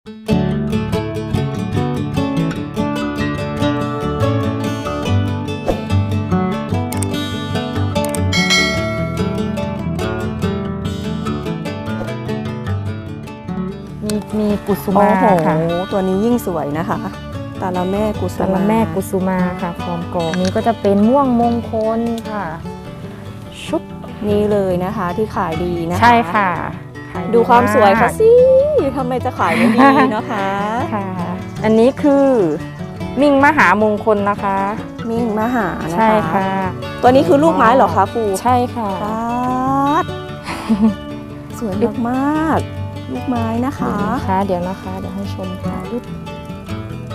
มีมีกุสุโอ้มาโหค่ะตัวนี้ยิ่งสวยนะคะ ตาละแม่กุสุสารมาแม่กุสุมาค่ะฟอร์มกอนี้ก็จะเป็นม่วงมงคลค่ะ ชุบนี่เลยนะคะที่ขายดีนะคะ ใช่ค่ะขยดูความสวยเขามกสิ ทำไมจะขายไม่ดีนะคะ ค่ะ อันนี้คือมิ่งมหามงคลนะคะ มิ่งมหานะคะใช่ค่ะ ตัวนี้คือลูกไม้เหรอคะครูใช่ค่ะปาดสวยมากๆลูกไม้นะคะนะคะ เดี๋ยวนะคะ เดี๋ยวให้ชมค่ะ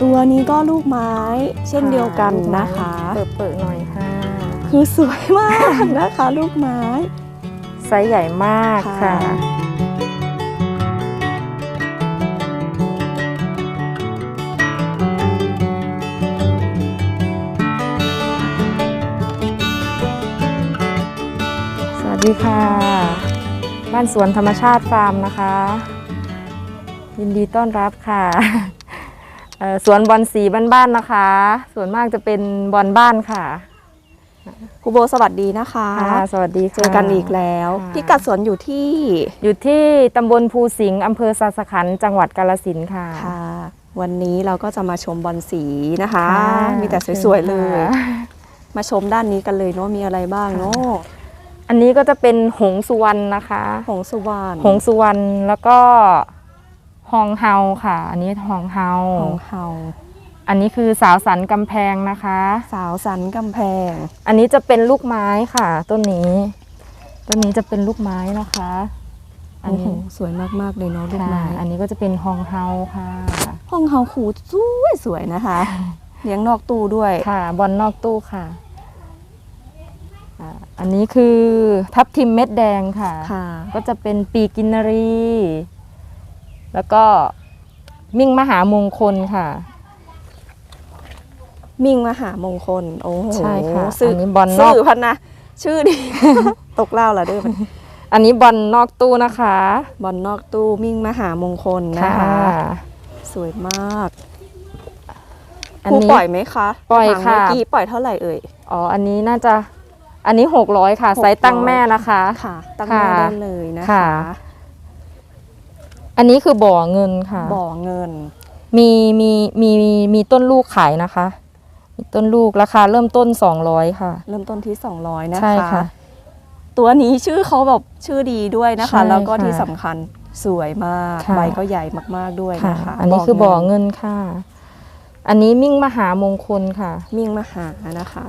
ตัวนี้ก็ลูกไม้เช่นเดียวกันนะคะ เปิดเปิดๆหน่อยค่ะ คือสวยมากนะคะ ลูกไม้ไซส์ใหญ่มากค่ะ ดีค่ะ บ้านสวนธรรมชาติฟาร์มนะคะ ยินดีต้อนรับค่ะเอ่อสวนบอลสีบ้านๆนะคะ ส่วนมากจะเป็นบอลบ้านค่ะครูโบสวัสดีนะคะค่ะสวัสดีค่ะเจอกันอีกแล้วค่ะพิกัดสวนอยู่ที่อยู่ที่ตำบลภูสิงห์อำเภอสาสขันธ์จังหวัดกาฬสินธุ์ค่ะค่ะ วันนี้เราก็จะมาชมบอลสีนะคะค่ะมีแต่สวยๆเลยค่ะมาชมด้านนี้กันเลยเนาะมีอะไรบ้างเนาะ อันนี้ก็จะเป็นหงสุวรรณนะคะ หงสุวรรณหงสุวรรณแล้วก็ฮองเฮาค่ะ อันนี้ฮองเฮาหงเฮาอันนี้คือสาวสันกำแพงนะคะ สาวสันกำแพง อันนี้จะเป็นลูกไม้ค่ะ ต้นนี้ต้นนี้จะเป็นลูกไม้นะคะ อันโอ้โหนี้สวยมากๆเลยเนาะลูกค่ะไม้อันนี้ก็จะเป็นฮองเฮาค่ะห้องเฮาขูสวยสวยๆนะคะเลี้ยงนอกตู้ด้วยค่ะ บอลนอกตู้ค่ะ อ่าอันนี้คือทับทิมเม็ดแดงค่ะ ค่ะ ก็จะเป็นปีกินนารี แล้วก็มิ่งมหามงคลค่ะ มิ่งมหามงคล โอ้โหใช่ค่ะสื่ออันนี้บอลนสื่อกอพันนะ ชื่อดี ตกเล่าละเด้อมันอันนี้บอลนอกตู้นะคะบอลนอกตู้มิ่งมหามงคลนะคะ สวยมากอันครูนี้ ปล่อยไหมคะปล่อยถามค่ะ เมื่อกี้ปล่อยเท่าไหร่เอ่ย อ๋อ อันนี้น่าจะ อันนี้หกร้อยค่ะ600ไซส์ตั้งแม่นะคะค่ะตั้งแม่ค่ะได้เลยนะคะค่ะอันนี้คือบ่อเงินค่ะ บ่อเงินมีมีมีมีมีต้นลูกขายนะคะ มีต้นลูกราคาเริ่มต้น 200 ค่ะ เริ่มต้นที่ 200 นะคะใช่ค่ะ ตัวนี้ชื่อเขาแบบชื่อดีด้วยนะคะใช่แล้วก็ค่ะที่สำคัญสวยมากค่ะใบก็ใหญ่มากๆด้วยค่ะนะคะ อันนี้คือบ่อเงินค่ะ อันนี้มิ่งมหามงคลค่ะ มิ่งมหานะคะ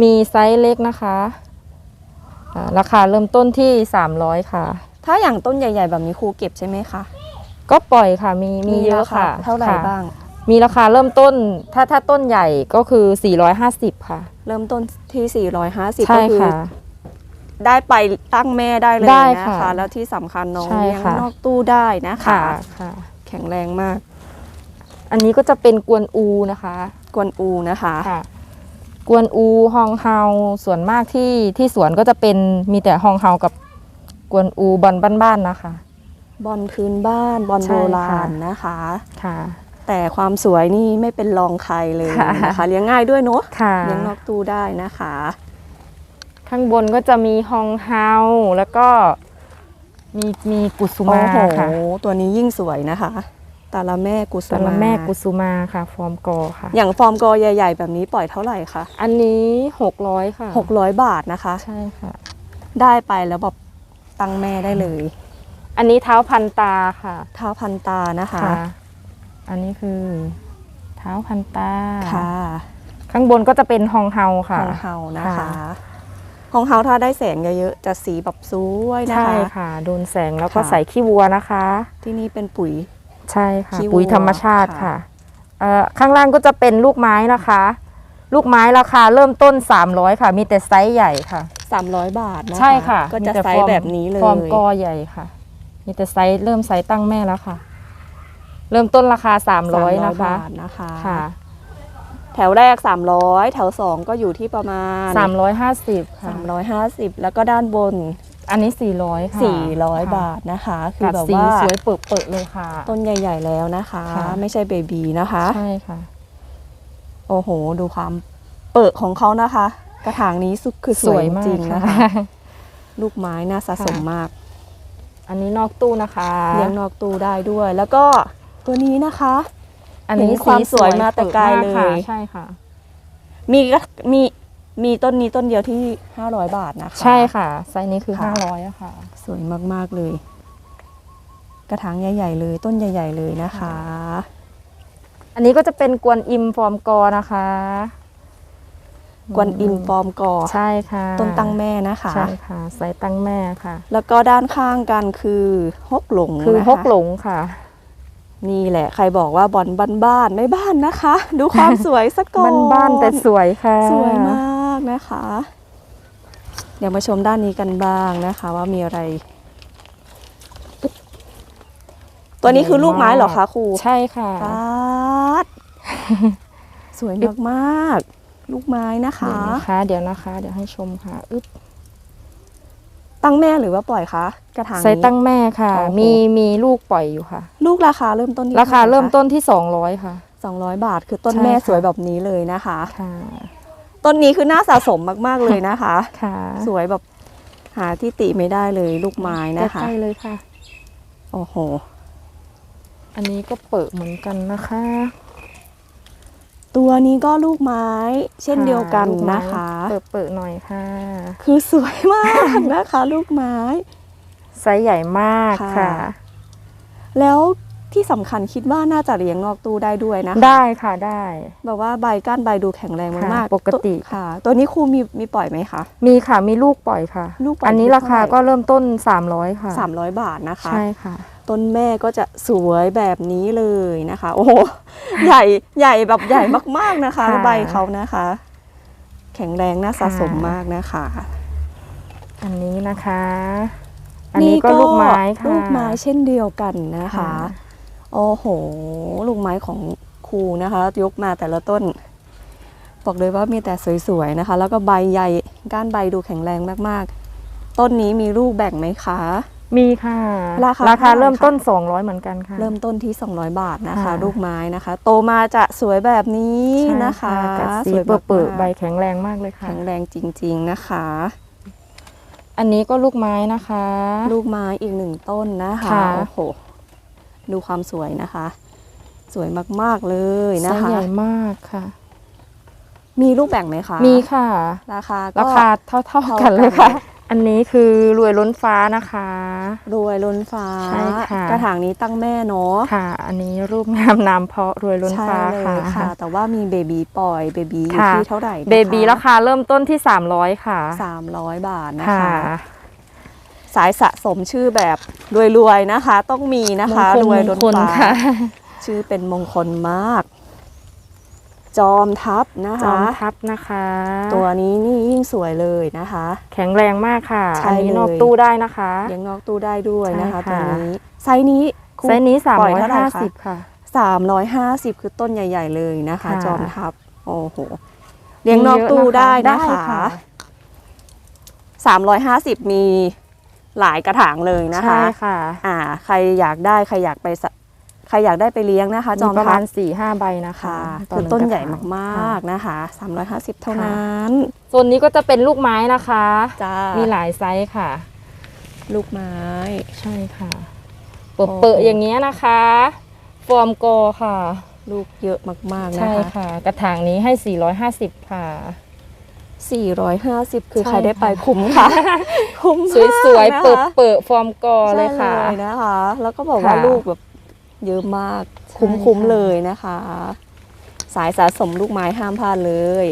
มีไซส์เล็กนะคะอ่าราคาเริ่มต้นที่ 300 ค่ะ ถ้าอย่างต้นใหญ่ ๆ แบบนี้ครูเก็บใช่ไหมคะ ก็ปล่อยค่ะ มีมีเยอะราาค่ะ เท่าไหร่ค่ะบ้าง มีราคาเริ่มต้น ถ้าถ้าต้นใหญ่ก็คือ 450 ค่ะ เริ่มต้นที่ 450ใช่ก็คือค่ะได้ไปตั้งแม่ได้เลยได้นะค่ะคะ แล้วที่สำคัญน้องใช่เลี้ยงค่ะนอกตู้ได้นะคะค่ะค่ะแข็งแรงมาก อันนี้ก็จะเป็นกวนอูนะคะ กวนอูนะคะค่ะ กวนอูฮองเฮาส่วนมากที่ที่สวนก็จะเป็นมีแต่ฮองเฮากับกวนอูบอลบ้านๆนะคะ บอลพื้นบ้านบอลใช่โบราค่ะณนะคะค่ะ แต่ความสวยนี่ไม่เป็นรองใครเลยค่ะนะคะเลี้ยงง่ายด้วยเนาะค่ะเลี้ยงนอกตู้ได้นะคะ ข้างบนก็จะมีฮองเฮาแล้วก็มีมีกุสุโอ้มาโหค่ะตัวนี้ยิ่งสวยนะคะ ตาละแม่กุสุตะละมาแม่กุสุมาค่ะ ฟอร์มกอค่ะ อย่างฟอร์มกอใหญ่ ๆ แบบนี้ปล่อยเท่าไหร่คะอันนี้600ค่ะ600 บาทนะคะ ใช่ค่ะ ได้ไปแล้วแบบตั้งแม่ได้เลย อันนี้เท้าพันตาค่ะ เท้าพันตานะคะค่ะอันนี้คือ เท้าพันตาค่ะ ข้างบนก็จะเป็นฮองเฮาขค่ะองเฮานะคะค่ะของเฮาถ้าได้แสงเยอะๆจะสีแบบสวยนะใช่คะค่ะ โดนแสงแล้วก็ค่ะใส่ขี้วัวนะคะ ที่นี่เป็นปุ๋ย ใช่ค่ะ ขี้วัวปุ๋ยธรรมชาติค่ะค่ะเอ่อข้างล่างก็จะเป็นลูกไม้นะคะ ลูกไม้ราคาเริ่มต้น 300 ค่ะ มีแต่ไซส์ใหญ่ค่ะ300บาทนะคะใช่ค่ะก็จะมีแต่ไซฟอส์ร์มแบบนี้เลยฟอร์มกอใหญ่ค่ะ มีแต่ไซส์เริ่มไซส์ตั้งแม่แล้วค่ะ เริ่มต้นราคา 300 นะคะบาทนะคะค่ะ แถวแรก 300 แถว2ก็อยู่ที่ประมาณ350 ค่ะ 350 แล้วก็ด้านบน อันนี้ 400 ค่ะ400ค่ะบาทนะคะ คือกัดแบบสีว่าสวยเปิดๆเลยค่ะ ต้นใหญ่ ๆ แล้วนะคะ ค่ะ ไม่ใช่เบบีนะคะ ใช่ค่ะ โอ้โห ดูความเปิดของเขานะคะ กระถางนี้สุดคือสวยจริงๆนะคะ ลูกไม้น่าสะสมค่ะ มาก อันนี้นอกตู้นะคะเลี้ยงนอกตู้ได้ด้วย แล้วก็ตัวนี้นะคะอันนี้เห็นความสวยมาแต่ไกลปิดมากค่ะเลย ใช่ค่ะ มีก็มี มีต้นนี้ต้นเดียวที่ 500 บาทนะคะ ใช่ค่ะ ไซส์นี้คือ ค่ะ 500อะค่ะ สวยมาก ๆ เลย กระถางใหญ่ ๆ เลย ต้นใหญ่ ๆ เลยนะคะ อันนี้ก็จะเป็นกวนอิมฟอร์มกอนะคะกวนอิมฟอร์มกอใช่ค่ะต้นตั้งแม่นะคะ ใช่ค่ะ ไซส์ตั้งแม่ค่ะ แล้วก็ด้านข้างกันคือฮกหลงคือนะคะฮกหลงค่ะ นี่แหละ ใครบอกว่าบอลบ้านๆไม่บ้านนะคะ ดูความสวยสักก่อนบ้านๆแต่สวยค่ะ สวยมาก นะคะ เดี๋ยวมาชมด้านนี้กันบ้างนะคะว่ามีอะไร ตัวนี้คือลูกไม้เหรอคะครูใช่ค่ะปาดสวยมากๆลูกไม้นะคะเดี๋ยวนะคะเดี๋ยวนะคะ เดี๋ยวให้ชมค่ะอึ๊บตั้งแม่หรือว่าปล่อยคะกระถางไซส์นี้ตั้งแม่ค่ะโอ้โหมีมีลูกปล่อยอยู่ค่ะ ลูกราคาเริ่มต้นที่ราคาท่ไหเริ่มต้นที่200ค่ะสองร้อยบาทคือต้นใช่แม่ค่ะสวยแบบนี้เลยนะคะค่ะ ต้นนี้คือน่าสะสมมากๆเลยนะคะ ค่ะสวยแบบหาที่ติไม่ได้เลยลูกไม้นะคะ ใกล้ๆเลยค่ะ โอ้โห อันนี้ก็เปิดเหมือนกันนะคะ ตัวนี้ก็ลูกไม้ เช่นเดียวกันลูไม้นะคะ เปิดเปิดหน่อยค่ะ คือสวยมากนะคะ ลูกไม้ ไซส์ใหญ่มากค่ะ ค่ะ แล้ว ที่สำคัญคิดว่าน่าจะเลี้ยงนอกตู้ได้ด้วยนะคะได้ค่ะได้ แบบว่าใบก้านใบดูแข็งแรงมากค่ะปกติวค่ะ ตัวนี้ครูมีมีปล่อยไหมคะ มีค่ะมีลูกปล่อยค่ะ ลูกปล่อยอันนี้ที่ราคาเท่าไหร่ก็เริ่มต้น 300 ค่ะสามร้อยบาทนะคะ ใช่ค่ะ ต้นแม่ก็จะสวยแบบนี้เลยนะคะ โอ้โห ใหญ่ใหญ่แบบใหญ่มากๆนะคะ ค่ะใบเขานะคะ แข็งแรงน่าสะสมค่ะ มากนะคะ อันนี้นะคะ อันนี้ก็ลูกไม้ค่ะ ลูกไม้เช่นเดียวกันนะคะ ค่ะ โอ้โห ลูกไม้ของครูนะคะ ยกมาแต่ละต้น บอกเลยว่ามีแต่สวยๆนะคะ แล้วก็ใบใหญ่ก้านใบดูแข็งแรงมากๆ ต้นนี้มีลูกแบ่งไหมคะ มีค่ะ ราคาราคาเท่าไหร่เริ่มคะต้น 200 เหมือนกันค่ะ เริ่มต้นที่ 200 บาทนะคะค่ะลูกไม้นะคะ โตมาจะสวยแบบนี้ใช่นะคะกัดสีสวยเปิดมากๆเปิดใบแข็งแรงมากเลยค่ะ แข็งแรงจริง ๆนะคะอันนี้ก็ลูกไม้นะคะ ลูกไม้อีกหนึ่งต้นนะคะค่ะโอ้โห ดูความสวยนะคะ สวยมากๆเลยไซนะส์คะใหญ่มากค่ะ มีลูกแบ่งไหมคะมีค่ะ ราคาก็ราคาเท่าเท่าๆกันเลยกัค่ะนเลยอันนี้คือรวยล้นฟ้านะคะ รวยล้นฟ้าใช่ค่ะกระถางนี้ตั้งแม่เนาะค่ะ อันนี้รูปงามนามเพาะรวยล้นใช่ฟ้าเลค่ะยค่ะ แต่ว่ามีเบบีปล่อยเบบีอยู่ค่ะที่เท่าไหร่นะคะเบบีราคาเริ่มต้นที่ 300 ค่ะสามร้อยบาทนะค่ะคะ สายสะสมชื่อแบบรวยๆนะคะ ต้องมีนะคะมงคลรวยล้นมงคลฟ้าค่ะชื่อเป็นมงคลมาก จอมทัพนะจอคะมทัพนะคะ ตัวนี้นี่ยิ่งสวยเลยนะคะ แข็งแรงมากค่ะใช่อันนี้เลยนอกตู้ได้นะคะเลี้ยงนอกตู้ได้ด้วยนะคะใช่ตัวค่ะนี้ไซส์นี้ครูไซส์นี้ปล่อยเท่าไหร่คะ350ค่ะสามร้อยห้าสิบคือต้นใหญ่ ๆ เลยนะคะค่ะจอมทัพโอ้โหเลี้ยงนอกตู้ได้นะคะสามร้อยห้าสิบมี หลายกระถางเลยนะคะใช่ค่ะอ่าใครอยากได้ใครอยากไปสะใครอยากได้ไปเลี้ยงนะคะจมีอมประทัมาพณ4ี่ห้าใบนะคะค่ะต่คือนึ่งต้นกระใหญ่ถงมากๆนะคะสามร้อยห้าสิบเท่าค่ะนั้นโซนนี้ก็จะเป็นลูกไม้นะคะจ้ามีหลายไซส์ค่ะ ลูกไม้ใช่ค่ะโอ้เปิดๆอย่างเงี้ยนะคะ ฟอร์มโกค่ะ ลูกเยอะมากๆนะใช่คะค่ะ กระถางนี้ให้ 450 ค่ะ 450 คือใช่ใครได้ไปค่ะคุ้มค่ะ คุ้มมากสวยๆนะคะเปิดเปิดๆฟอร์มโกเลยค่ะใช่เลยนะคะ แล้วก็บอกว่าค่ะลูกแบบเยอะมากใช่คุ้มๆค่ะเลยนะคะ สายสะสมลูกไม้ห้ามพลาดเลย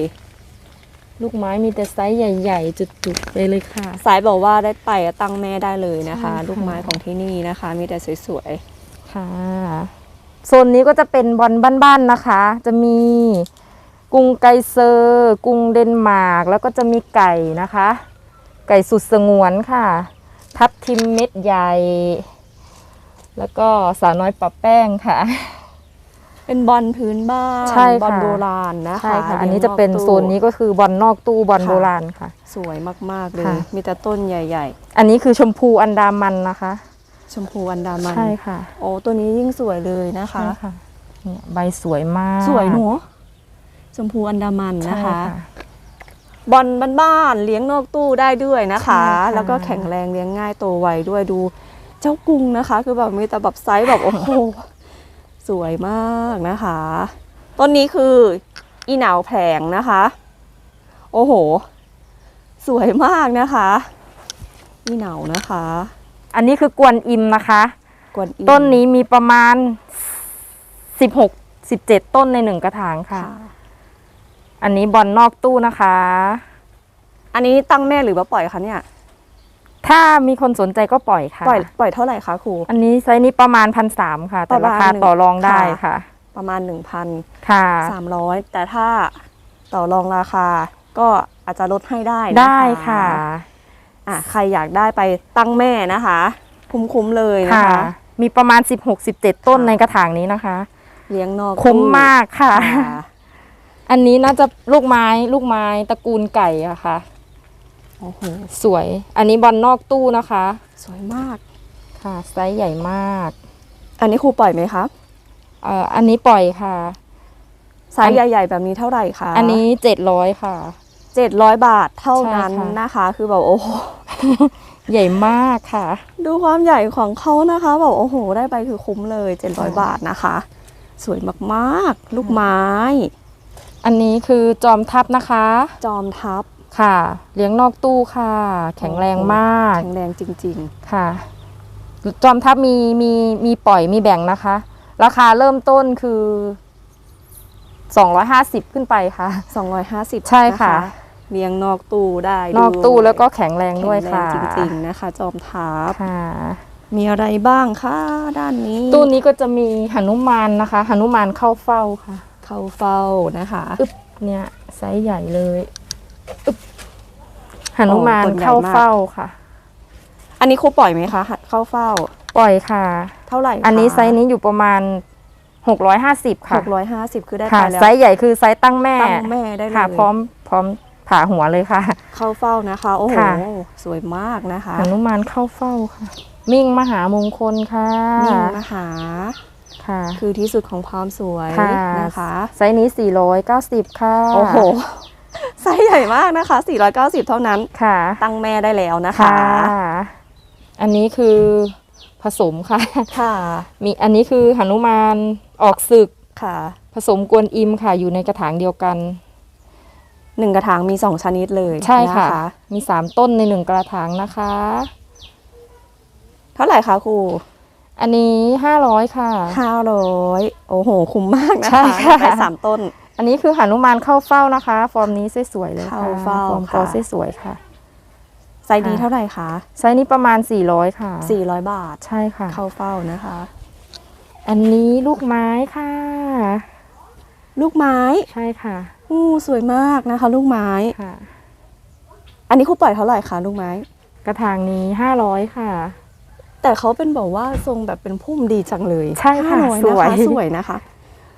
ลูกไม้มีแต่ไซส์ใหญ่ๆ จุดๆไปเลยค่ะ สายบอกว่าได้ไปตั้งแม่ได้เลยนะคะใช่ค่ะลูกไม้ของที่นี่นะคะ มีแต่สวยค่ะโซนนี้ก็จะเป็นบอลบ้านๆนะคะ จะมี กรุงไกเซอร์กรุงเดนมาร์กแล้วก็จะมีไก่นะคะ ไก่สุดสงวนค่ะ ทับทิมเม็ดใหญ่ แล้วก็สาวน้อยปะแป้งค่ะๆเเป็นบอลพื้นบ้านใช่ค่ะ บอลโบราณนะคะใช่ค่ะ อันลี้นี้ยงจะเป็นอกตู้โซนนี้ก็คือบอลนอกตู้บอลค่ะโบราณค่ะ สวยมากๆเลย ค่ะ มีแต่ต้นใหญ่ อันนี้คือชมพูอันดามันนะคะ ๆ ชมพูอันดามันใช่ค่ะโอ้ตัวนี้ยิ่งสวยเลยนะคะ ใช่ค่ะเนี่ยใบสวยมาก สวยหนู ชมพูอันดามันใช่นะคะ บอลบ้านๆเลี้ยงนอกตู้ได้ด้วยนะคะ ใช่ค่ะ แล้วก็แข็งแรงเลี้ยงง่ายโตวไวด้วยดูเจ้ากรุงนะคะ คือแบบมีแต่แบบไซส์แบบโอ้โห สวยมากนะคะ ต้นนี้คืออีหนาวแผลงนะคะ โอ้โห สวยมากนะคะ อีหนาวนะคะอันนี้คือกวนอิมนะคะ กวนอิมต้นนี้มีประมาณ 16 17 ต้นในหนึ่งกระถางค่ะ ค่ะ อันนี้บอลนอกตู้นะคะ อันนี้ตั้งแม่หรือว่าปล่อยคะเนี่ย ถ้ามีคนสนใจก็ปล่อยค่ะ ปล่อยปล่อยเท่าไหร่คะครู อันนี้ไซส์นี้ประมาณพันสามค่ะ แต่ประรามาณคาหนึ่งต่อรองได้ค่ะค่ะประมาณ1,000ค่ะ300แต่ถ้าต่อรองราคาก็อาจจะลดให้ได้นะคะได้ค่ะอะ ใครอยากได้ไปตั้งแม่นะคะคุ้มๆเลยนะค่ะคะมีประมาณ 16 17 ต้นค่ะในกระถางนี้นะคะ เลี้ยงนอกคุ้มตู้มากค่ะค่ะ อันนี้น่าจะลูกไม้ลูกไม้ตระกูลไก่อะค่ะ โอ้โห สวย อันนี้บอลนอกตู้นะคะ สวยมากค่ะไซส์ใหญ่มาก อันนี้ครูปล่อยไหมคะเอ่ออันนี้ปล่อยค่ะ ไซส์ใหญ่ๆแบบนี้เท่าไหร่คะอันนี้700ค่ะ700บาทเท่านั้นใช่ค่ะ นะคะ คือแบบโอ้โห ใหญ่มากค่ะ ดูความใหญ่ของเขานะคะแบบโอ้โห ได้ไปคือคุ้มเลย 700 บาทนะคะ สวยมากๆ ลูกไม้ อันนี้คือจอมทัพนะคะ จอมทัพค่ะ เลี้ยงนอกตู้ค่ะ แข็งแรงมาก แข็งแรงจริงค่ะ จอมทัพมีมีมีปล่อยมีแบ่งนะคะ ราคาเริ่มต้นคือ250 ขึ้นไปค่ะๆ250 ใช่ค่ะนเลี้ยงนอกตู้ได้ นอกตู้ด้วยแล้วก็แข็งแรงด้วยแข็งแรค่ะงจริงๆนะคะ จอมทัพค่ะ มีอะไรบ้างคะด้านนี้ ตู้นี้ก็จะมีหนุมานนะคะหนุมานเข้าเฝ้าค่ะ เข้าเฝ้านะคะอึ๊บเนี่ยไซส์ใหญ่เลยอึ๊บหนุมานโอ้ต้นใหญ่มากเข้าเฝ้าค่ะ อันนี้ครูปล่อยไหมคะเข้าเฝ้า ปล่อยค่ะ เท่าไหร่คะอันนี้ไซส์นี้อยู่ประมาณ650ค่ะหกร้อยห้าสิบคือได้ค่ะไปแล้วไซส์ใหญ่คือไซส์ตั้งแม่ตั้งแม่ได้เลยค่ะ พร้อมพร้อมผ่าหัวเลยค่ะ เข้าเฝ้านะคะ โอ้โหค่ะสวยมากนะคะหนุมานเข้าเฝ้าค่ะ มิ่งมหามงคลค่ะนิ่งนะคะ ค่ะคือที่สุดของความสวยค่ะนะคะไซส์นี้ 490 ค่ะ โอ้โหไซส์ใหญ่มากนะคะ 490 เท่านั้นค่ะ ตั้งแม่ได้แล้วนะคะค่ะอันนี้คือผสมค่ะค่ะ มีอันนี้คือหนุมานออกศึกค่ะ ผสมกวนอิมค่ะ อยู่ในกระถางเดียวกันหนึ่งกระถางมีสองชนิดเลยใช่ค่ะนมีสามต้นในหนึ่งกระถางนะคะ เท่าไหร่คะครู อันนี้ห้าร้อยค่ะ ห้าร้อยโอ้โห คุ้มมากนะใช่คะค่ะ ไปสามต้น อันนี้คือหนุมานเข้าเฝ้านะคะ ฟอร์มนี้สวยๆเลยค่ะเข้าเฝ้าฟอร์มค่ะ กอสวยๆค่ะ ไซส์ดีค่ะ เท่าไหร่คะ ไซส์นี้ประมาณ 400 ค่ะ400 บาท ใช่ค่ะ เข้าเฝ้านะคะ อันนี้ลูกไม้ค่ะ ลูกไม้ใช่ค่ะอู้สวยมากนะคะ ลูกไม้ ค่ะ อันนี้ครูปล่อยเท่าไหร่คะลูกไม้ กระถางนี้ 500 ค่ะ แต่เขาเป็นบอกว่าทรงแบบเป็นพุ่มดีจังเลยใช่ค่ะ500สวยนะคะสวยนะคะ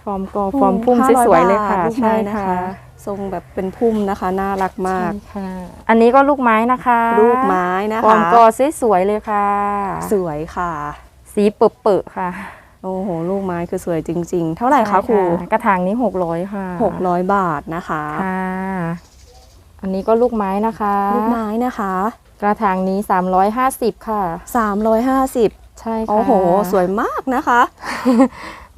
ฟอร์มกอฟอร์มพุ่ม500สวยๆเลยค่ะบาทลูกใช่ไม้นะค่ะคะทรงแบบเป็นพุ่มนะคะ น่ารักมากใช่ค่ะ อันนี้ก็ลูกไม้นะคะ ลูกไม้นะฟอร์คะมกอสวยๆเลยค่ะ สวยค่ะ สีเปิดๆค่ะโอ้โห ลูกไม้คือสวยจริง ๆ เท่าไหร่คะครูใช่กระถางนี้ 600 ค่ะ 600 บาทนะคะค่ะ อันนี้ก็ลูกไม้นะคะ ลูกไม้นะคะ กระถางนี้ 350 ค่ะ 350 ใช่ค่ะ โอ้โห สวยมากนะคะ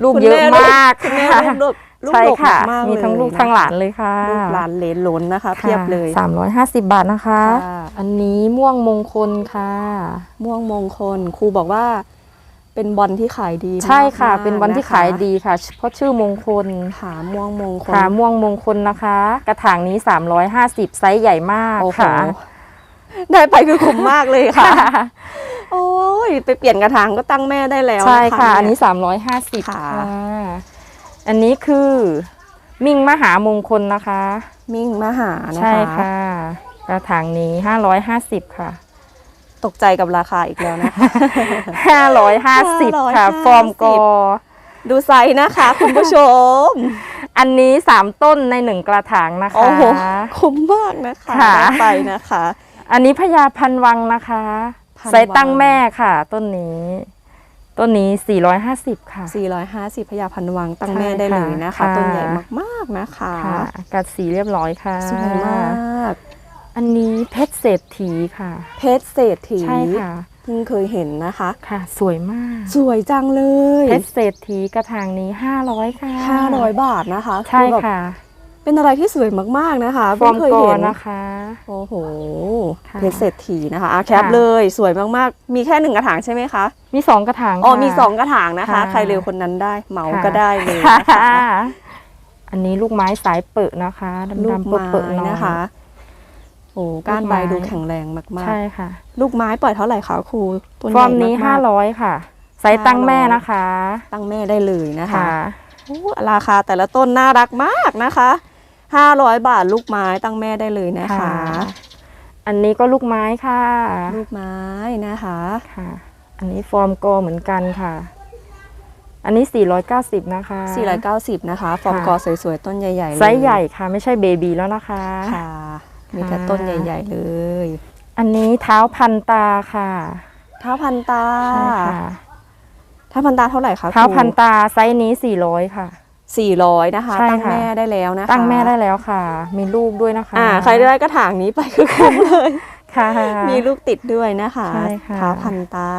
ลูกคุณเยอะแลูมากคุณแม่ค่ะลูกดกลูกใช่ดกค่ะมากๆมีทั้งเยลูกนะคะทั้งหลานเลยค่ะ ลูกหลานเหลนหลนนะคะ เพียบเลยสามร้อยห้าสิบบาทนะคะค่ะอันนี้ม่วงมงคลค่ะ ม่วงมงคลครูบอกว่า เป็นบอลที่ขายดีใช่ค่ะ มากๆเป็นวันที่ะคะขายดีค่ะ เพราะชื่อมงคลขาม่วงมงคลค่ะม่วงมงคลนะคะ กระถางนี้ 350 ไซส์ใหญ่มากโอ้โหค่ะได้ไปคือคุ้มมากเลยค่ะ โอ้ยไปเปลี่ยนกระถางก็ตั้งแม่ได้แล้วใช่ค่ะเยอันนี้350ค่ะค่ะ อันนี้คือมิ่งมหามงคลนะคะ มิ่งมหานะคะ ใช่ค่ะ กระถางนี้ 550 ค่ะ ตกใจกับราคาอีกแล้วนะคะ 550 ค่ะ550ฟอร์มกอ ดูไซส์นะคะ คุณผู้ชม อันนี้สามต้นในหนึ่งกระถางนะคะ โอ้โห คุ้มมากนะคะค่ะได้ไปนะคะ อันนี้พญาพันวังนะคะพันวังไซส์ตั้งแม่ค่ะ ต้นนี้ ต้นนี้ 450 ค่ะ 450พยาพันวังตั้งใช่แม่ได้เลยนะคะค่ะต้นใหญ่มากๆนะคะค่ะกัดสีเรียบร้อยค่ะสวยมาก อันนี้เพชรเศรษฐีค่ะ เพชรเศรษฐีใช่ค่ะเพิ่งเคยเห็นนะคะ ค่ะ สวยมาก สวยจังเลยเพชรเศรษฐีกระถางนี้500ค่ะ500บาทนะคะใช่อแบบค่ะ เป็นอะไรที่สวยมากๆนะคะฟอร์มเพิ่งเคยกอเห็นนะคะโอ้โหค่ะเพชรเศรษฐีนะคะอะแคปค่ะเลยสวยมากๆ มีแค่หนึ่งกระถางใช่ไหมคะมีสองกระถางอ๋อค่ะมีสองกระถางนะคะค่ะใครเร็วคนนั้นได้เหมาค่ะก็ได้เลยค่ะนะคะอันนี้ลูกไม้สายเปิดนะคะลูกดำๆไม้เปิดๆหน่อยนะคะ โอ้ก้านใบลูกไม้ดูแข็งแรงมากใช่ค่ะๆลูกไม้ปล่อยเท่าไหร่คะครูต้นฟอร์มนี้ใหญ่ากๆ500ค่ะไซส์ตั้งแม่นะคะ ตั้งแม่ได้เลยนะคะค่ะโอ้ราคาแต่ละต้นน่ารักมากนะคะ500บาทลูกไม้ตั้งแม่ได้เลยนะคะ อันนี้ก็ลูกไม้ค่ะ ลูกไม้นะคะค่ะ อันนี้ฟอร์มโกเหมือนกันค่ะ อันนี้ 490 นะคะ 490 นะคะ ฟอร์มค่ะกอสวยๆ ต้นใหญ่ๆเลยไซส์ใหญ่ค่ะ ไม่ใช่เบบีแล้วนะคะค่ะ มีแต่ต้นใหญ่ ๆ เลย อันนี้เท้าพันตาค่ะเท้าพันตาใช่ค่ะเท้าพันตาเท่าไหร่คะเท้าครูพันตาไซส์นี้400ค่ะ400นะคะ ใช่ตั้งค่ะ แม่ได้แล้วนะคะตั้งแม่ได้แล้วค่ะ มีลูกด้วยนะคะอ่า ใครได้กระถางนี้ไปคือคุ้มเลย ค่ะ มีลูกติดด้วยนะคะใช่ค่ะ เท้าพันตา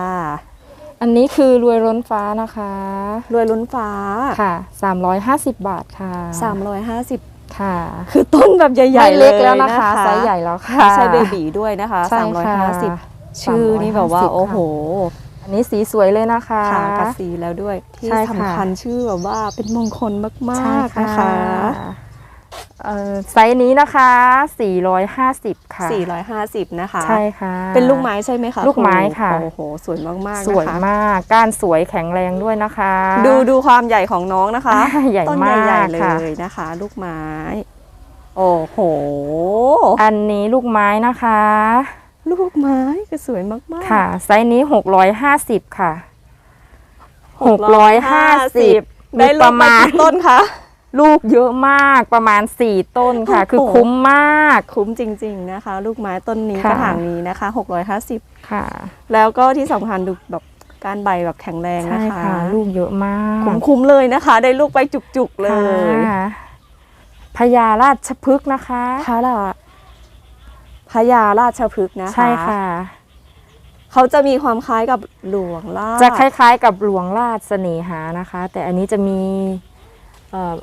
อันนี้คือรวยล้นฟ้านะคะรวยลุ้นฟ้า ค่ะ350 บาทค่ะ 350 ค่ะ คือต้นแบบใหญ่ไม่ๆเล็กยแล้วนะคะไซส์ใหญ่แล้วค่ะไม่ใช่เบบีด้วยนะคะใช่ค่ะ350ชื่อนี่แบบว่า350โอ้โห อันนี้สีสวยเลยนะคะค่ะกระสีแล้วด้วยที่ใช่ค่ะสำคัญชื่อแบบว่าเป็นมงคลมาใช่กๆนะคะ เอ่อไซส์นี้นะคะ 450 ค่ะ 450 นะคะ ใช่ค่ะ เป็นลูกไม้ใช่ไหมคะลูกไม้ค่ะ โอ้โห สวยมากๆนะคะสวยมาก ก้านสวยแข็งแรงด้วยนะคะ ดูดูความใหญ่ของน้องนะคะ ใหญ่ต้นมากใหญ่ๆเลค่ะยนะคะ ลูกไม้ โอ้โห อันนี้ลูกไม้นะคะ ลูกไม้ก็สวยมากๆ ค่ะ ไซส์นี้ 650 ค่ะ 650ได้ลูปกระมามาณกี่ต้นคะ ลูกเยอะมากประมาณ 4 ต้นค่ะโอ้โหคือคุ้มมาก คุ้มจริง ๆนะคะ ลูกไม้ต้นนี้ค่ะกระถางนี้นะคะ 650 ค่ะ แล้วก็ที่สำคัญดูแบบการใบแบบแข็งแรงใช่นะคะค่ะ ลูกเยอะมากคุ้มๆเลยนะคะ ได้ลูกไปจุกๆเลย ค่ะพญาราชพฤกษ์นะคะ พระราพญาราชพฤกษ์นะคะใช่ค่ะ เขาจะมีความคล้ายกับหลวงราชจะคล้ายๆกับหลวงราชเสน่หานะคะ แต่อันนี้จะมีเอ่อ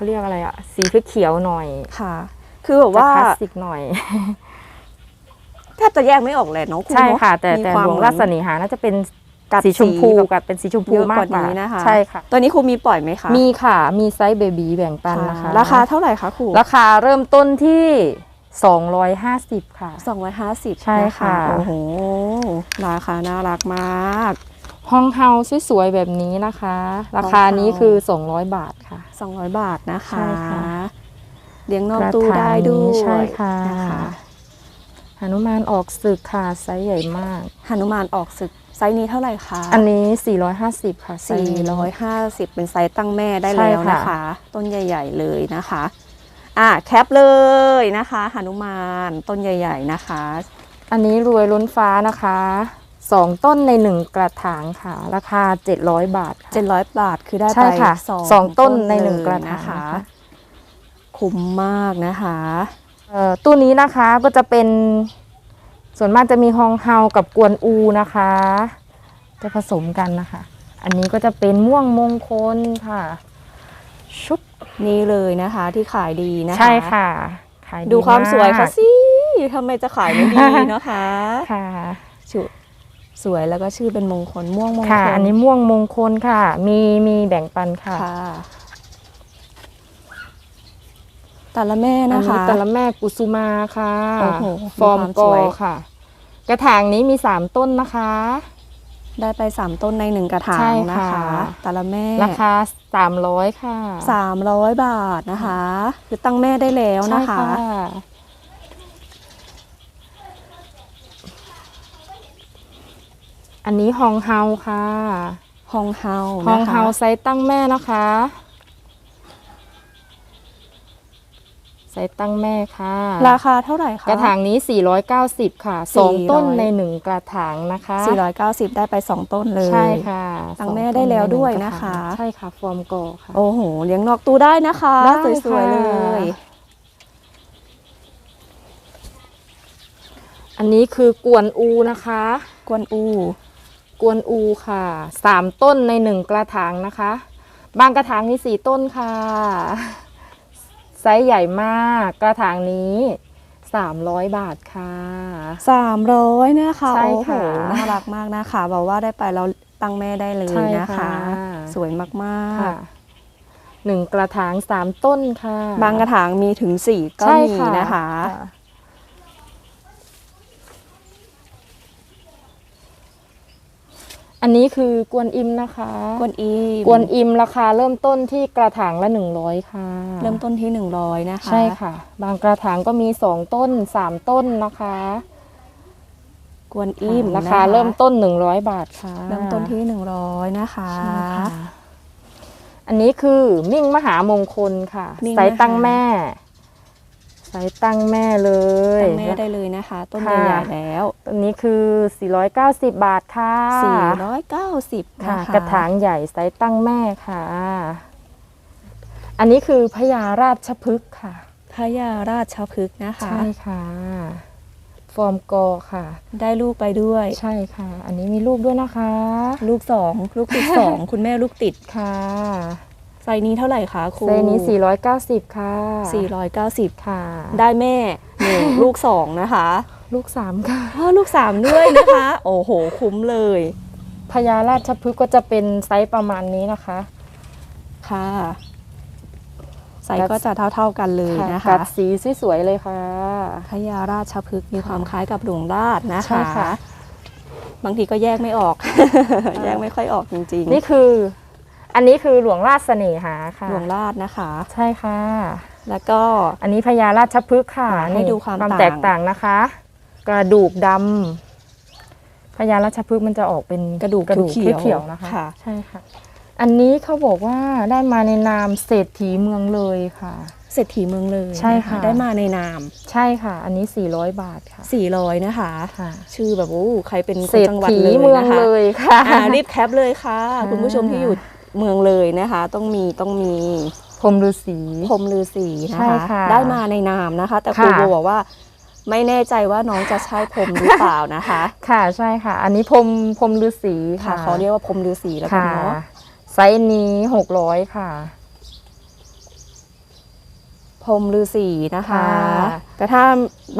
เขาเรียกอะไรอะสีเขียวๆหน่อยค่ะ คือแบบจะว่าคลาสสิกหน่อยแทบจะแยกไม่ออกเลยเนาะณใช่เนอค่ะ แต่มีแต่ความหลวงราชเสน่หาน่าจะเป็นกัดสีชมพูแบบกับเป็นสีชมพูเยอะมากกว่ากว่านี้นะคะใช่ค่ะตอนนี้ครูมีปล่อยไหมคะ มีค่ะ มีไซส์เบบีแบ่งปันนะคะ ราคาเท่าไหร่คะครูราคาเริ่มต้นที่250 ค่ะ 250 ใช่ค่ะนโอ้โห ราคาน่ารักมาก ห้องเฮาสวยๆแบบนี้นะคะ ราคานี้คือ 200 บาทค่ะ 200 บาทนะคะใช่ค่ะเลี้ยงนอกตู้ได้ด้วยใช่ค่ะนะคะหนุมานออกศึกค่ะไซส์ใหญ่มากหนุมานออกศึกไซส์นี้เท่าไหร่คะ อันนี้ 450 ค่ะไซส์นี้450 เป็นไซส์ตั้งแม่ได้ใช่แล้วค่ะนะคะ ต้นใหญ่ ๆ เลยนะคะ อะแคปเลยนะคะหนุมานต้นใหญ่ ๆ นะคะ อันนี้รวยล้นฟ้านะคะ สองต้นในหนึ่งกระถางค่ะ ราคา700บาทค่ะ700บาทคือได้ใช่ไปค่ะสองสองต้นในเลยหนึ่งกระถางนะคะนะคะคุ้มมากนะคะ เอ่อตู้นี้นะคะก็จะเป็นส่วนมากจะมีฮองเฮากับกวนอูนะคะ จะผสมกันนะคะ อันนี้ก็จะเป็นม่วงมงคลค่ะชุบนี่เลยนะคะที่ขายดีนะคะใช่ค่ะขายดูความสวยเขามกสิทำไมจะขายไม่ดีนะคะ ค่ะ ชุ สวยแล้วก็ชื่อเป็นมงคลม่วงมงคลค่ะ อันนี้ม่วงมงคลค่ะ มีมีแบ่งปันค่ะ ค่ะแต่ละแม่อันนะนี้คะแต่ละแม่กุสุมาค่ะโอ้โหฟอร์มมีความกสอวย ค่ะ กระถางนี้มีสามต้นนะคะ ได้ไปสามต้นในหนึ่งกระถาใช่งค่ะนะคะแต่ละแม่ราคาสามร้อยค่ะสามร้อยบาทนะคะ คือตั้งแม่ได้แล้วนะคะใช่ อันนี้ฮองเฮาค่ะฮองเฮาฮองนะคะเฮาไซส์ตั้งแม่นะคะไซส์ตั้งแม่ค่ะ ราคาเท่าไหร่คะ กระถางนี้ 490 ค่ะ400 2ต้นใน 1 กระถางนะคะ 490 ได้ไป 2 ต้นเลย ใช่ค่ะ ตั้งแม่สอได้แล้วต้ใหงด้วยกรนะคะถางใช่ค่ะ ฟอร์มกอค่ะ โอ้โห เลี้ยงนอกตู้ได้นะคะได้ค่ะสวยๆเลย อันนี้คือกวนอูนะคะ กวนอู กวนอูค่ะสามต้นในหนึ่งกระถางนะคะ บางกระถางมีสี่ต้นค่ะไซส์ใหญ่มากกระถางนี้สามร้อยบาทค่ะ300นะคะใช่โอ้โหค่ะน่ารักมากนะคะ บอกว่าได้ไปเราตั้งแม่ได้เลยใช่นะคะค่ะสวยมากค่ะหนึ่งกระถางสามต้นค่ะๆบางกระถางมีถึง4ก็ใช่มีนะคะ อันนี้คือกวนอิมนะคะกวนอีกวนอิมราคาเริ่มต้นที่กระถางละหนึ่งร้อยค่ะ เริ่มต้นที่ 100 นะคะ ใช่ค่ะ บางกระถางก็มีสองต้นสามต้นนะคะ กวนอิมราคานะคะเริ่มต้นหนึ่งร้อยบาทค่ะ เริ่มต้นที่ 100 นะคะใช่ค่ะอันนี้คือมิ่งมหามงคลค่ะมิ่งไซส์ตั้งมหาแม่ ไซส์ตั้งแม่เลยตั้งแม่ได้เลยนะคะ ต้นค่ะใหญ่ๆแล้วตัวนี้คือ 490 บาทค่ะ 490ค่ะนะคะกระถางใหญ่ไซส์ตั้งแม่ค่ะ อันนี้คือพญาราชพฤกษ์ค่ะพญาราชพฤกษ์นะคะ ใช่ค่ะ ฟอร์มกอค่ะ ได้ลูกไปด้วย ใช่ค่ะ อันนี้มีลูกด้วยนะคะ ลูกสองลูกติดสองคุณแม่ลูกติดค่ะ ไซส์นี้เท่าไหร่คะครูเซนี้ 490 ค่ะ 490 ค่ะ ได้แม่หนึ่งลูกสองนะคะ ลูกสามค่ะพ่อลูกสามด้วยนะคะ โอ้โห คุ้มเลยพญาราชพฤกษ์ก็จะเป็นไซส์ประมาณนี้นะคะ ค่ะ ไซส์ก็จะเท่าๆกันเลยนะกัคะดสีสวยๆเลยค่ะพญาราชพฤกษ์มีความคล้ายกับหลวงราชนะใช่คะค่ะบางทีก็แยกไม่ออก แยกไม่ค่อยออกจริงนี่คือ อันนี้คือหลวงราชเสน่หาค่ะๆหลวงราชนะคะ ใช่ค่ะ แล้วก็อันนี้พญาราชพฤกษ์ค่ะอ่าให้นี่ดูความแตกต่างต่างนะคะ กระดูกดำพญาราชพฤกษ์มันจะออกเป็นกระดูกกระดูกเขียวๆเขียวๆนะคะค่ะใช่ค่ะ อันนี้เขาบอกว่าได้มาในนามเศรษฐีเมืองเลยค่ะเศรษฐีเมืองเลยใช่ค่ะนได้มาในนาม ใช่ค่ะ อันนี้ 400 บาทค่ะ 400 นะคะค่ะชื่อแบบโอ้ใครเป็นคเศรนษจังหวัดฐีเลยเมืองนะคะเลยค่ะอ่ารีบแคปเลยค่ะค่ะ คุณผู้ชมที่อยู่ เมืองเลยนะคะ ต้องมีต้องมีพรหมฤาษีพรหมฤาษีนะใช่คะค่ะได้มาในนามนะคะ แต่ครูค่ะโบบอกว่าไม่แน่ใจว่าน้องจะใช่พรหมหรือเปล่านะคะ ค่ะใช่ค่ะ อันนี้พรหมพรหมฤาษีค่ะค่ะเขาเรียกว่าพรหมฤาษีแล้วกันค่ะเนาะไซส์นี้600ค่ะพรหมฤาษีนะคะค่ะแต่ถ้า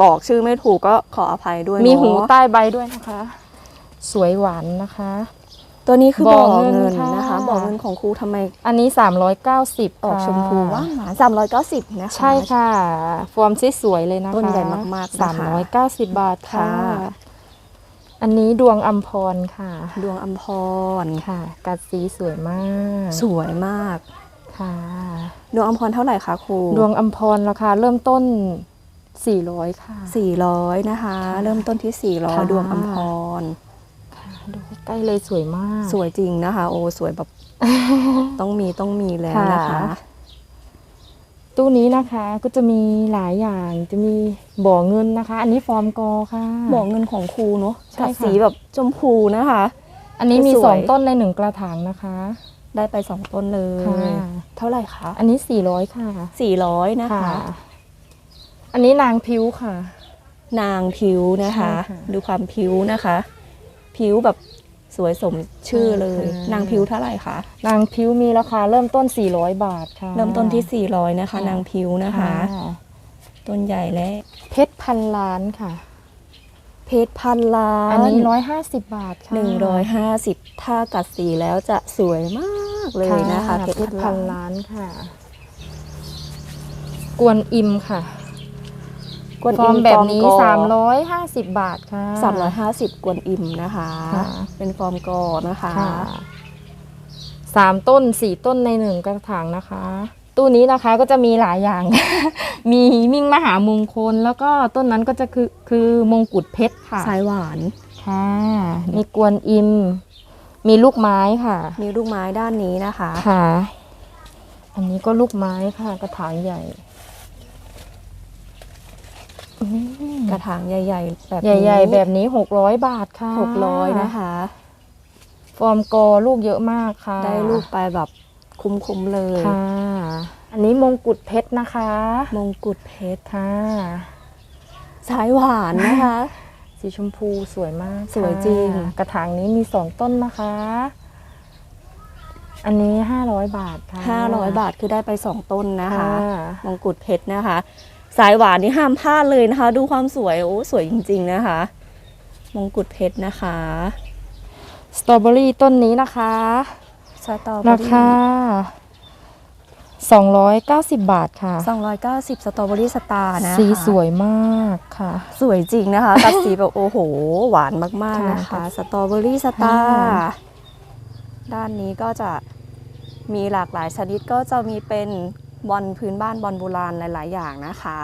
บอกชื่อไม่ถูกก็ขออภัยด้วย มีเนาะหูใต้ใบด้วยนะคะ สวยหวานนะคะ ตัวนี้คือบ่บ่ออเงิเงินนค่ะนะคะบ่อเงินของครูทำไม อันนี้ 390ออกค่ะชมพูว่านหวานสามร้อยเก้าสิบนะคะใช่ค่ะ ฟอร์มสวยๆเลยนะคะต้นใหญ่มากๆนะคะ390บาทค่ะค่ะ อันนี้ดวงอัมพรค่ะ ดวงอัมพรค่ะ กัดสีสวยมาก สวยมากค่ะ ดวงอัมพรเท่าไหร่คะครู ดวงอัมพรราคาเริ่มต้น400ค่ะ400นะคะ เริ่มต้นที่ค่ะ400ดวงอัมพร ดูใกล้ๆเลยสวยมาก สวยจริงนะคะ โอ้สวยแบบ ต้องมีต้องมีแล้วนะคะค่ะตู้นี้นะคะก็จะมีหลายอย่างจะมีบ่อเงินนะคะ อันนี้ฟอร์มกอค่ะบอกเงินของครูเนาะใช่กับค่ะสีแบบชมพูนะคะ อันนี้มีสวยสองต้นในหนึ่งกระถางนะคะ ได้ไป2ต้นเลยค่ะเท่าไหร่คะอันนี้400ค่ะ400นะคะค่ะอันนี้นางพิ้วค่ะนางผิวนะคะใช่ค่ะดูความผิวนะคะ ผิวแบบสวยสมชื่อเลยใช่ค่ะนางผิวเท่าไหร่คะ นางพิ้วมีราคาเริ่มต้น 400 บาทค่ะ เริ่มต้นที่ 400 นะคะค่ะนางผิวนะคะ ต้นใหญ่และ เพชรพันล้านค่ะ เพชรพันล้าน อันนี้150บาทค่ะหนึ่งร้อยห้าสิบถ้ากัดสีแล้วจะสวยมากเลยนะคะ เพเพชชรรพัพันนล้านล้านค่ะ กวนอิมค่ะ กวนฟออิร์มมแบบนี้ ฟอร์มกอ350 บาทค่ะ สามร้อยห้าสิบกวนอิมนะคะ ค่ะ เป็นฟอร์มกอนะคะ ค่ะสามต้นสี่ต้นในหนึ่งกระถางนะคะ ตู้นี้นะคะก็จะมีหลายอย่าง มีมิ่งมหามงคล แล้วก็ต้นนั้นก็จะคือคือมงกุฎเพชรค่ะสายหวาน ค่ะมีกวนอิม มีลูกไม้ค่ะ มีลูกไม้ด้านนี้นะคะ ค่ะ อันนี้ก็ลูกไม้ค่ะ กระถางใหญ่อืม กระถางใหญ่ ๆ แบบใหญ่ ๆ แบบนี้หกร้อยบาทค่ะหกร้อยนะคะ ฟอร์มกอลูกเยอะมากค่ะ ได้ลูกไปแบบคุ้มๆเลยค่ะ อันนี้มงกุฎเพชรนะคะ มงกุฎเพชรค่ะสายหวานนะคะ สีชมพูสวยมากค่ะสวยจริง กระถางนี้มีสองต้นนะคะ อันนี้ห้าร้อยบาทค่ะห้าร้อยบาทคือได้ไปสองต้นนะคะค่ะมงกุฎเพชรนะคะ สายหวานนี่ห้ามพลาดเลยนะคะ ดูความสวยโอ้สวยจริง ๆ นะคะ มงกุฎเพชรนะคะสตรอเบอรี่ต้นนี้นะคะสตรอเบอรารี่คา290 บาทค่ะสองร้อยเก้าสิบสตรอเบอรี่สตาร์นะคะสีสวยมากค่ะ สวยจริงนะคะกับสีแบบโอ้โห หวานมากๆนะคะค่ะสตรอเบอรี่สตาร์ค่ะด้านนี้ก็จะมีหลากหลายชนิดก็จะมีเป็น บอลพื้นบ้านบอลโบราณหลาย ๆ อย่างนะคะ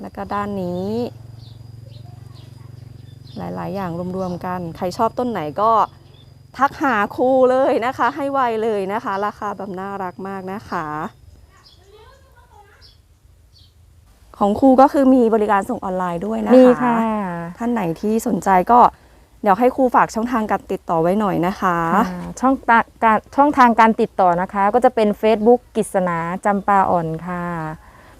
แล้วก็ด้านนี้ หลาย ๆ อย่างรวม ๆ กัน ใครชอบต้นไหนก็ทักหาครูเลยนะคะ ให้ไวเลยนะคะ ราคาแบบน่ารักมากนะคะ ของครูก็คือมีบริการส่งออนไลน์ด้วยนะคะนี่ค่ะ ท่านไหนที่สนใจก็ เดี๋ยวให้ครูฝากช่องทางการติดต่อไว้หน่อยนะคะค่ะช่องตาการช่องทางการติดต่อนะคะ ก็จะเป็น Facebook กิษณาจำปาอ่อนค่ะ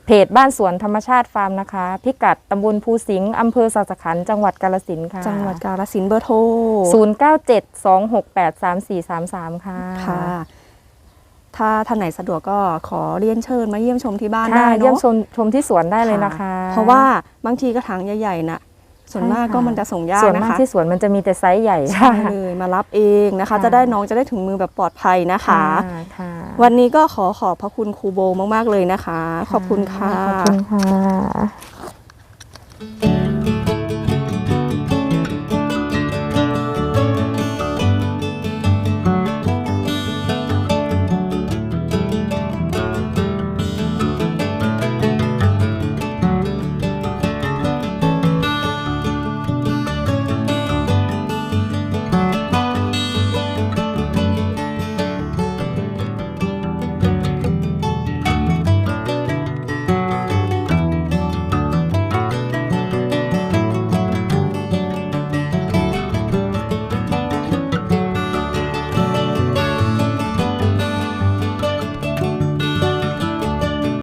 เพจบ้านสวนธรรมชาติฟาร์มนะคะ พิกัดตำบลภูสิงห์อำเภอสัสขันธ์จังหวัดกาฬสินธุ์ค่ะจังหวัดกาฬสินธุ์เบอร์โทร 0972683433 ค่ะค่ะถ้าท่านไหนสะดวกก็ขอเรียนเชิญมาเยี่ยมชมที่บ้านค่ะได้เยี่ยมเนาะชมชมที่สวนได้เลยนะคะ เพราะว่าบางทีกระถางใหญ่ๆนะ ส่วนใช่มากค่ะก็มันจะส่งยากส่วนนะมากคะที่สวนมันจะมีแต่ไซส์ใหญ่ใช่เลยมารับเองนะคะค่ะจะได้น้องจะได้ถึงมือแบบปลอดภัยนะคะค่ะวันนี้ก็ขอขอบพระคุณครูโบมาก ๆ เลยนะคะ ขอบคุณค่ะขอบคุณค่ะ